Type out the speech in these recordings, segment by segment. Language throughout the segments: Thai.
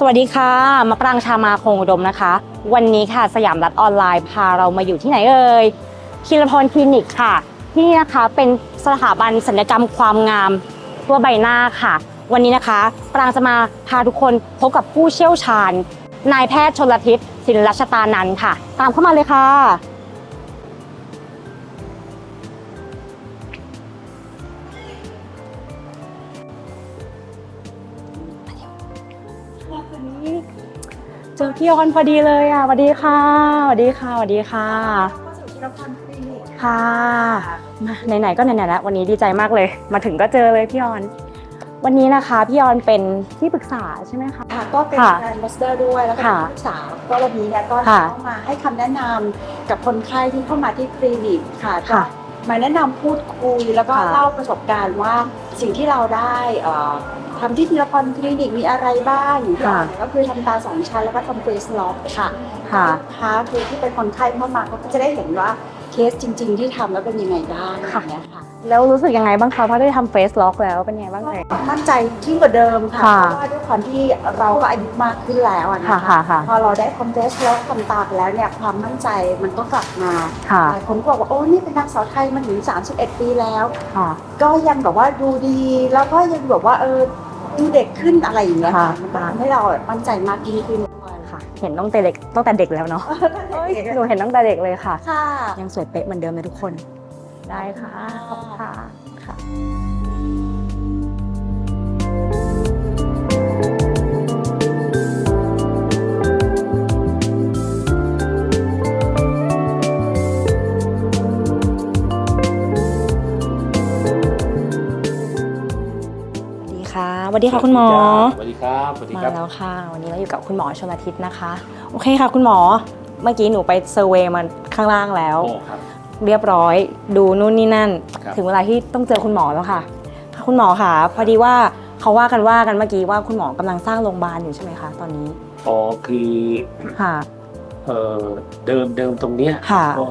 สวัสดีค่ะมาปรางชามาคงอุดมนะคะ วันนี้ค่ะสยามรัฐออนไลน์พาเรามาอยู่ที่ไหนเอ่ยคิรพรคลินิกค่ะ ที่นี่นะคะเป็นสถาบันศัลยกรรมความงามทั่วใบหน้าค่ะ วันนี้นะคะ ปรางจะมาพาทุกคนพบกับผู้เชี่ยวชาญ นายแพทย์ชนลทิศศิลรัชตานันค่ะ ตามเข้ามาเลยค่ะ เจอพี่ออนพอดีเลยอะสวัสดีค่ะสวัสดีค่ะสวัสดีค่ะเข้าสู่ธีรพรคลินิกค่ะมาไหนๆก็ไหนๆแล้ววันนี้ดีใจมากเลย มาถึงก็เจอเลยพี่ออน วันนี้นะคะพี่ออนเป็นที่ปรึกษาใช่ไหมคะ ค่ะก็เป็นค่ะแบรนด์มาสเตอร์ด้วยแล้วก็เป็นค่ะที่ปรึกษาก็วันนี้เนี่ยก็ค่ะเข้ามาให้คำแนะนำกับคนไข้ที่เข้ามาที่คลินิกค่ะก็ค่ะมาแนะนำพูดคุยแล้วก็ค่ะเล่าประสบการณ์ว่า สิ่งที่เราได้เอ่อทำที่ธีรพรคลินิกมีอะไรบ้างอย่างที่บอกเนี่ยก็คือทำตาสองชั้นแล้วก็ทำเฟสล็อกค่ะค่ะค่ะคือที่เป็นคนไข้เข้ามาเขาก็จะได้เห็นว่าเคสจริง ๆ ที่ทำแล้วเป็นยังไงบ้างอย่างเงี้ยค่ะ แล้วรู้สึกยังไงบ้างคะเพราะได้ทำเฟซล็อกแล้วเป็นยังไงบ้างเลย มั่นใจยิ่งกว่าเดิมค่ะค่ะเพราะว่าด้วยความที่เราก็อายุมากขึ้นแล้วอะนะค่ะคะค่ะค่ะพอเราได้คอมเทสแล้วทำตาไปแล้วเนี่ยความมั่นใจมันก็กลับมาค่ะหลายคนก็บอกว่าโอ้นี่เป็นนางสาวไทยมาถึง 31 ปีแล้ว ค่ะ ก็ยังแบบว่าดูดีแล้วก็ยังแบบว่าเออดูเด็กขึ้นอะไรอย่างเงี้ยค่ะค่ะ มันก็ทำให้เราแบบมั่นใจมากยิ่งขึ้นด้วยค่ะ เห็นตั้งแต่เด็กตั้งแต่เด็กแล้วเนาะเอ้ยหนูเห็นตั้งแต่เด็กเลยค่ะ ค่ะ ยังสวยเป๊ะเหมือนเดิมเลยทุกคน ได้ค่ะ ขอบคุณค่ะค่ะสวัสดีค่ะสวัสดีค่ะคุณหมอ สวัสดีครับ สวัสดีมาครับแล้วค่ะ วันนี้เราอยู่กับคุณหมอชนละทิศนะคะ โอเคค่ะคุณหมอ เมื่อกี้หนูไปเซอร์เวย์มาข้างล่างแล้วโอ้ครับ เรียบร้อย ดูนู่นนี่นั่น ครับ ถึงเวลาที่ต้องเจอคุณหมอแล้วค่ะค่ะ คุณหมอค่ะ พอดีว่าเขาว่ากันว่ากันเมื่อกี้ว่าคุณหมอกำลังสร้างโรงพยาบาลอยู่ใช่ไหมคะตอนนี้อ๋อคือค่ะ เอ่อเดิมเดิมตรงเนี้ยค่ะ ก็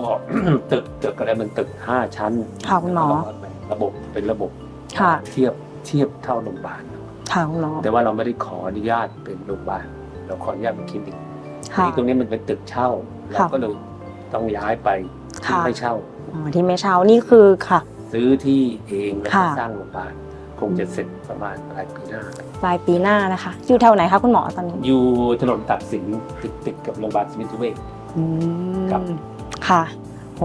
ตึกตึกอะไรมันตึกห้าชั้นค่ะคุณหมอ แล้วก็ระบบเป็นระบบค่ะ เทียบเทียบเท่าโรงพยาบาลค่ะคุณหมอแต่ว่าเราไม่ได้ขออนุญาตเป็นโรงพยาบาลเราขออนุญาตเป็นคลินิกค่ะนี่ตรงนี้มันเป็นตึกเช่าเราค่ะ ก็เลยต้องย้ายไป ที่ค่ะ ไม่เช่า อ๋อที่ไม่เช้านี่คือค่ะ ซื้อที่เองแล้วก็ค่ะ สร้างโรงพยาบาลคงจะเสร็จประมาณปลายปีหน้า ปลายปีหน้านะคะ อยู่แถวไหนคะคุณหมอตอนนี้อยู่ถนนตัดสินติดติดกับโรงพยาบาลสมิติเวช อืมครับ ค่ะ โห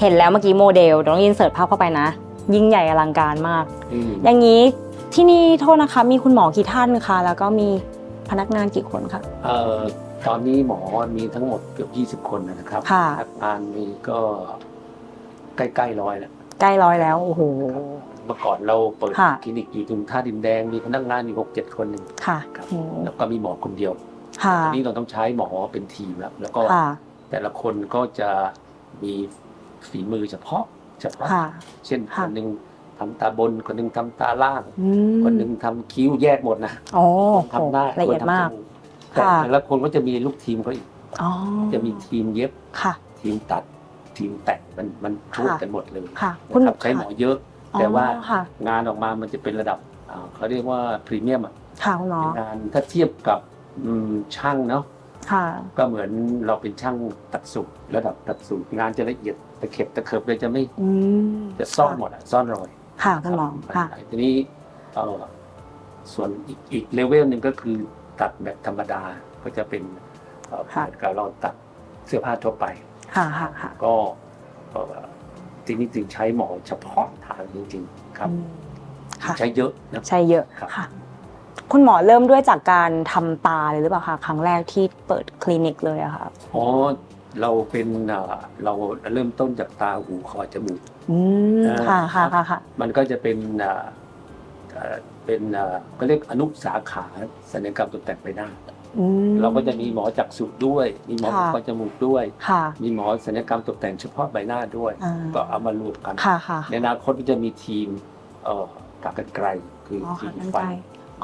เห็นแล้วเมื่อกี้โมเดลต้องยินเสิร์ตภาพเข้าไปนะ ยิ่งใหญ่อลังการมาก อืมอย่างนี้ที่นี่โทษนะคะ มีคุณหมอกี่ท่านคะ แล้วก็มีพนักงานกี่คนคะ เอ่อ ตอนนี้หมอมีทั้งหมดเกือบ20 คนนะครับค่ะพนักงานมีก็ใกล้ๆร้อยแล้ว ใกล้ร้อยแล้ว โอ้โหครับเมื่อก่อนเราเปิดค่ะ คลินิกอยู่ตรงท่าดินแดงมีพนักงานอยู่หกเจ็ดคนหนึ่งค่ะครับโอ้แล้วก็มีหมอคนเดียวค่ะทีนี้เราต้องใช้หมอเป็นทีมแล้วแล้วก็ค่ะแต่ละคนก็จะมีฝีมือเฉพาะเฉพาะ ค่ะ เช่นคค่ะ นหนึ่งทำตาบนคนหนึ่งทำตาล่าง อืมคนหนึ่งทำคิ้วแยกหมดนะโอ้โหทำหน้าละเอียดคนทำมากจมู แต่ค่ะแต่ละคนก็จะมีลูกทีมเขาอีกอ๋อจะมีทีมเย็บค่ะ ทีมตัด ทีมแต่งมันมันช่วยค่ะกันหมดเลยค่ะนะคุณครับใช้หมอเยอะอ๋อแต่ว่าค่ะ งานออกมามันจะเป็นระดับอ่าเขาเรียกว่าพรีเมียมค่ะคุณหมองานถ้าเทียบกับอืมช่างเนาะค่ะ ก็เหมือนเราเป็นช่างตัดสูตรระดับตัดสูตรงานจะละเอียดตะเข็บตะเขิบเลยจะไม่อืมจะซ่อนหมดอะซ่อนรอย ค่ะคุณหมอรับค่ะ ทีนี้เอ่อส่วนอีกอีกเลเวลหนึ่งก็คือ ตัดแบบธรรมดาก็จะเป็นเอ่อค่ะเหมือนกับเราตัดเสื้อผ้าทั่วไปค่ะค่ะค่ะก็เอ่อทีนี้จึงใช้หมอเฉพาะทางจริงๆครับอืมค่ะใช้เยอะนะใช่เยอะครับค่ะ คุณหมอเริ่มด้วยจากการทำตาเลยหรือเปล่าคะครั้งแรกที่เปิดคลินิกเลยอะค่ะอ๋อเราเป็นเอ่อเราเริ่มต้นจากตาหูคอจมูกอืมเอ่อค่ะค่ะค่ะค่ะมันก็จะเป็น เอ่อเอ่อเป็นเอ่อก็เรียกอนุสาขาศัลยกรรมตกแต่งใบหน้า อืมเราก็จะมีหมอจักษุด้วย มีหมอค่ะคอจมูกด้วย ค่ะมีหมอศัลยกรรมตกแต่งเฉพาะใบหน้าด้วย อ่าก็เอามารวมกัน ค่ะค่ะในอนาคตก็จะมีทีมเอ่อตากรรไกรคืออ๋อทีค่ะมกันฟัไกนล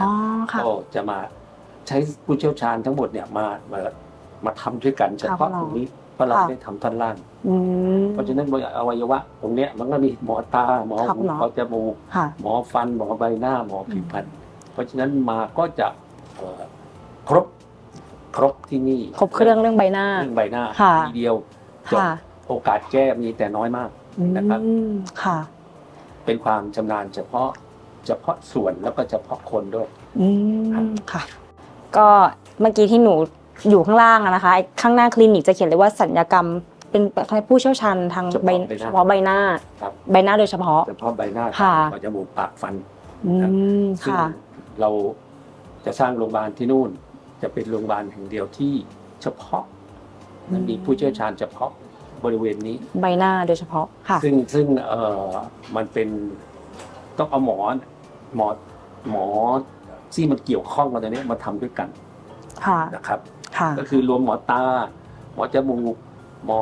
อ๋อค่ะ ก็จะมาใช้ผู้เชี่ยวชาญทั้งหมดเนี่ยมามามาทำด้วยกันเฉพาะค่ะตรงนี้ เพราะเราค่ะได้ทำท่อนล่าง อืม เพราะฉะนั้นอวัยวะตรงเนี้ยมันก็มีหมอตาหมอค่ะหูคุณหมอ หมอจมูกค่ะ หมอฟันหมอใบหน้าหมอผิวพรรณเพราะฉะนั้นมาก็จะเอ่อครบครบที่นี่ครบเครื่องเรื่องใบหน้า เรื่องใบหน้าค่ะ ทีเดียวจบค่ะโอกาสแก้มีแต่น้อยมากนะครับอืมค่ะเป็นความชำนาญเฉพาะเฉพาะส่วนแล้วก็เฉพาะคนด้วย อืครับมค่ะ ก็เมื่อกี้ที่หนู อยู่ข้างล่างอะนะคะไอ้ข้างหน้าคลินิกจะเขียนเลยว่าสัญญกรรมเป็นผู้เชี่ยวชาญทางใบเฉพาะใบหน้า ครับใบหน้าโดยเฉพาะ เฉพาะใบหน้าค่ะต่อจมูกปากฟัน อืมซึ่งค่ะ เราจะสร้างโรงพยาบาลที่นู่น จะเป็นโรงพยาบาลแห่งเดียวที่เฉพาะอืม มีผู้เชี่ยวชาญเฉพาะบริเวณนี้ ใบหน้าโดยเฉพาะค่ะ ซึ่งซึ่งเอ่อมันเป็นต้องเอาหมอหมอหมอที่มันเกี่ยวข้องกันตรงนี้มาทำด้วยกัน ค่ะ นะครับ ค่ะ ก็คือรวมหมอตา หมอจมูก หมอ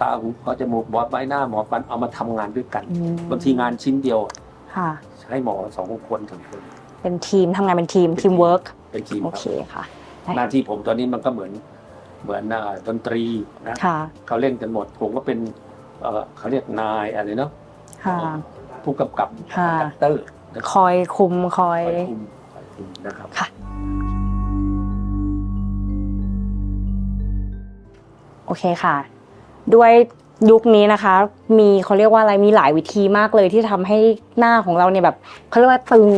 ตาหูหมอจมูกหมอใบหน้าหมอฟันเอามาทำงานด้วยกันอืม บางทีงานชิ้นเดียวค่ะ ใช้หมอสองคนถึงคน เป็นทีมทำงานเป็นทีมทีมเวิร์กเป็นทีมโอครับเคค่ะได้หน้าที่ผมตอนนี้มันก็เหมือนเหมือนเอ่อดนตรีนะค่ะ เขาเล่นกันหมด ผมก็เป็นเอ่อเขาเรียกนายอะไรเนาะค่ะ ผู้กำกับค่ะ ดักเตอร์นะคอยคุมคอยคอยคุมคอยคุมนะครับ ค่ะ โอเคค่ะ ด้วยยุคนี้นะคะ มีเขาเรียกว่าอะไรมีหลายวิธีมากเลยที่ทำให้หน้าของเราเนี่ยแบบเขาเรียกว่าตึง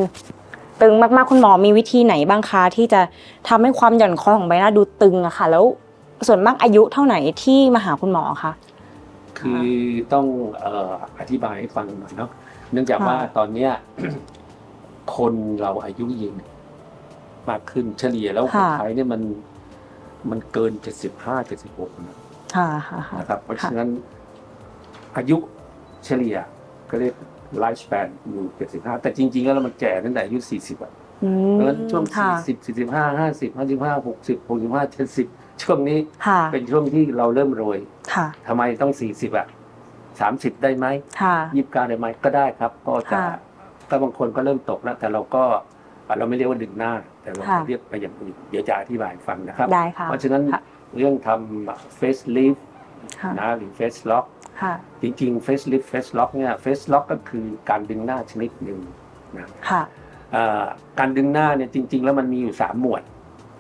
ตึงมากๆคุณหมอมีวิธีไหนบ้างคะที่จะทำให้ความหย่อนคล้อยของใบหน้าดูตึงอะค่ะ แล้วส่วนมากอายุเท่าไหร่ที่มาหาคุณหมอคะคือต้องเอ่ออธิบายให้ฟังหน่อยเนาะเนื่องจากค่ะว่าตอนเนี้ยคนเราอายุยืนมากขึ้นเฉลี่ยแล้วคนไทยเนี่ยมันมันเกินเจ็ดสิบห้าเจ็ดสิบหกนะ ค่ะค่ะค่ะ นะครับเพราะค่ะฉะนั้นอายุเฉลี่ยก็เรียกไลฟ์ส p ปนอยู่เจ็ดสิบห้าแต่จริง ๆ แล้วมันแก่ตั้งแต่อายุสี่สิบอะอืเพมราะฉะนั้นช่วง ค่ะสี่สิบสี่สิบห้าห้าสิบห้าสิบห้าหกสิบหกสิบห้าเจ็ดสิบช่วงนี้ค่ะเป็นช่วงที่เราเริ่มโรยค่ะทำไมต้องสี่สิบอะสามสิบได้ไหมค่ะยี่สิบเก้าได้ไหมก็ได้ครับ ก็จะค่ะก็บางคนก็เริ่มตกแล้ว แต่เราก็อะเราไม่เรียกว่าดึงหน้า แต่เราค่ะ เรียกไปอย่างอื่นเดี๋ยวจะอธิบายฟังนะครับ ได้ค่ะ เพราะฉะนั้นค่ะ เรื่องทำ face lift ค่ะนะหรือ face lock ค่ะจริงๆ face lift face lock เนี่ย face lock ก็คือการดึงหน้าชนิดหนึ่งนะค่ะอ่าการดึงหน้าเนี่ยจริง ๆ แล้วมันมีอยู่สามหมวด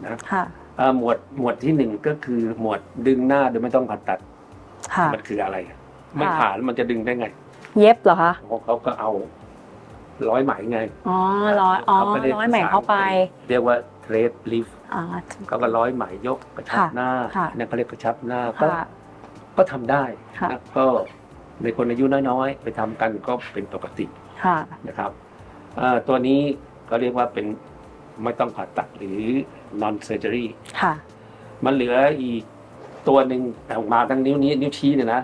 นะค่ะอ่าหมวดหมวดที่หนึ่งก็คือหมวดดึงหน้าโดยไม่ต้องผ่าตัดค่ะมันคืออะไรอะไม่ค่ะผ่าแล้วมันจะดึงได้ไง เย็บเหรอคะเพราะเขาก็เอาร้อยไหมไงอ๋อร้อยอ๋อเขาก็เรียกร้อยใหม่เข้าไป เรียกว่า thread lift อ่า เขาก็ร้อยไหมยกกระชับค่ะหน้าค่ะ นั่นเขาเรียกกระชับหน้าก็ค่ะ ก็ทำได้ค่ะ นะก็ในคนอายุน้อยๆ ไปทำกันก็เป็นปกติค่ะ นะครับเอ่อตัวนี้ก็เรียกว่าเป็นไม่ต้องผ่าตัดหรือ non surgery ค่ะ มันเหลืออีกตัวหนึ่งออกมาทั้งนิ้วนี้นิ้วชี้เนี่ยนะ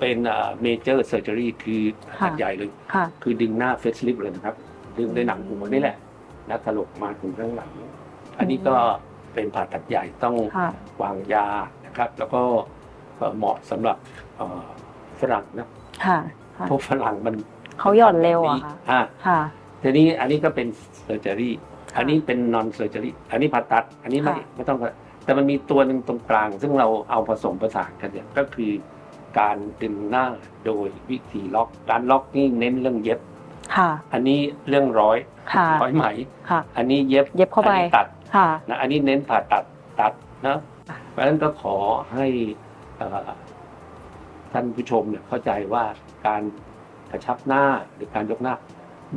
เป็นเอ่อ major surgery คือผ่าตัดค่ะ ใหญ่เลย ค่ะ คือดึงหน้า face lift เลยนะครับ ดึงในหนังหัวนี่แหละแล้วถลกมาถึงข้างหลัง อันนี้ก็เป็นผ่าตัดใหญ่ต้องค่ะ วางยานะครับ แล้วก็เอ่อเหมาะสำหรับเอ่อฝรั่งนะค่ะค่ะ เพราะฝรั่งมันเขาหย่อนเร็วอะค่ะอ่า ค่ะ ทีนี้อันนี้ก็เป็นเซอร์เจอรี่อันนี้เป็นนอนเซอร์เจอรี่อันนี้ผ่าตัด อันนี้ไม่ค่ะ ไม่ต้องผ่าแต่มันมีตัวหนึ่งตรงกลาง ซึ่งเราเอาผสมผสานกันเนี่ยก็คือการดึงหน้าโดยวิธีล็อก การล็อกนี่เน้นเรื่องเย็บ ค่ะ อันนี้เรื่องร้อยค่ะ ร้อยไหม ค่ะ อันนี้เย็บเย็บเข้าไป อันนี้ตัด ค่ะ นะอันนี้เน้นผ่าตัดตัดนะค่ะเพราะฉะนั้นก็ขอให้เอ่อท่านผู้ชมเนี่ยเข้าใจว่าการกระชับหน้าหรือการยกหน้า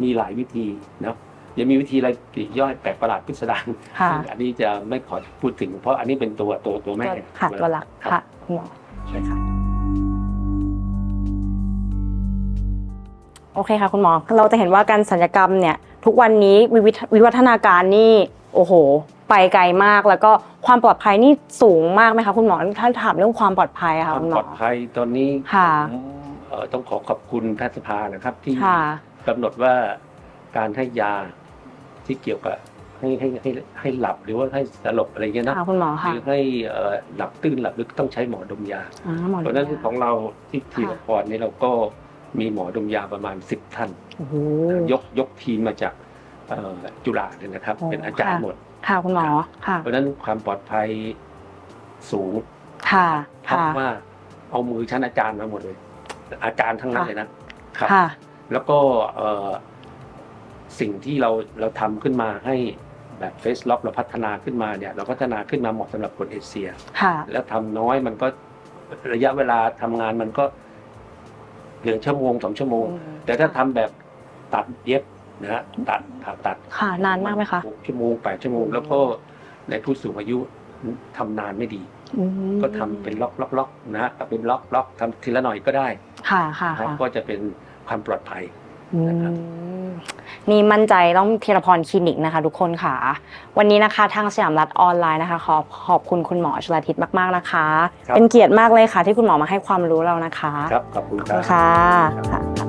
มีหลายวิธีเนาะยังมีวิธีอะไรปลีกย่อยแปลกประหลาดพิสดารค่ะซึ่งอันนี้จะไม่ขอพูดถึง เพราะอันนี้เป็นตัวตัวตัวแม่ตัวค่ะตัวหลักครับค่ะคุณหมอใช่ค่ะโอเคค่ะคุณหมอเราจะเห็นว่าการสัญญกรรมเนี่ย ทุกวันนี้วิวิทวิวัฒนาการนี่ โอ้โห ไปไกลมากแล้วก็ความปลอดภัยนี่สูงมากไหมคะคุณหมอถ้าถามเรื่องความปลอดภัยอะคค่ะวามคุณหมปลออดภัยตอนนี้ค่ะผมเอ่อต้องขอขอบคุณแพทยสภานะครับ ที่ค่ะกำหนดว่าการให้ยาที่เกี่ยวกับให้ให้ให้ให้หลับหรือว่าให้สลบอะไรเงี้ยนะค่ะคุณหมอหค่ะรือให้เอ่อหลับตื้นหลับลึกต้องใช้หมอดมยาอ่าหมอเพราะฉะนั้นดูยาของเราที่ทีละพรนี่เราก็มีหมอดมยาประมาณสิบท่านโอ้โหยกยกทีมมาจากเอ่อ จุฬาเนี่ยนะครับ โอ้เป็นอาจารย์ค่ะ หมด ค่ะคุณหมอค่ะ เพราะฉะนั้นความปลอดภัยสูงค่ะเพราะค่ะ ว่าเอามือชั้นอาจารย์มาหมดเลย อาจารย์ทั้งนั้นเลยนะครับ ค่ะ แล้วก็เอ่อสิ่งที่เราเราทำขึ้นมาให้แบบเฟสล็อกเราพัฒนาขึ้นมาเนี่ย เราพัฒนาขึ้นมาเหมาะสำหรับคนเอเชีย ค่ะ แล้วทำน้อยมันก็ระยะเวลาทำงานมันก็เพียงชั่วโมงสองชั่วโมง แต่ถ้าทำแบบตัดเย็บ นะฮะตัดผ่าตัดค่ะ นานมากไหมคะหกชั่วโมงแปดชั่วโมง แล้วก็ในผู้สูงอายุทำนานไม่ดี อืมก็ทำเป็นล็อกล็อกล็อกนะฮะเป็นล็อกล็อกทำทีละหน่อยก็ได้ค่ะค่ะนะครับค่ะก็จะเป็นความปลอดภัย อืนะครับ มนี่มั่นใจต้องธีรพรคลินิกนะคะ ทุกคนค่ะ วันนี้นะคะทางสยามรัฐออนไลน์นะคะ ขอขอบคุณคุณหมอชลาทิศมากๆนะคะ ครับ เป็นเกียรติมากเลยค่ะ ที่คุณหมอมาให้ความรู้เรานะคะ ครับขอบคุณขอบครัคุบณค่ะค่ะ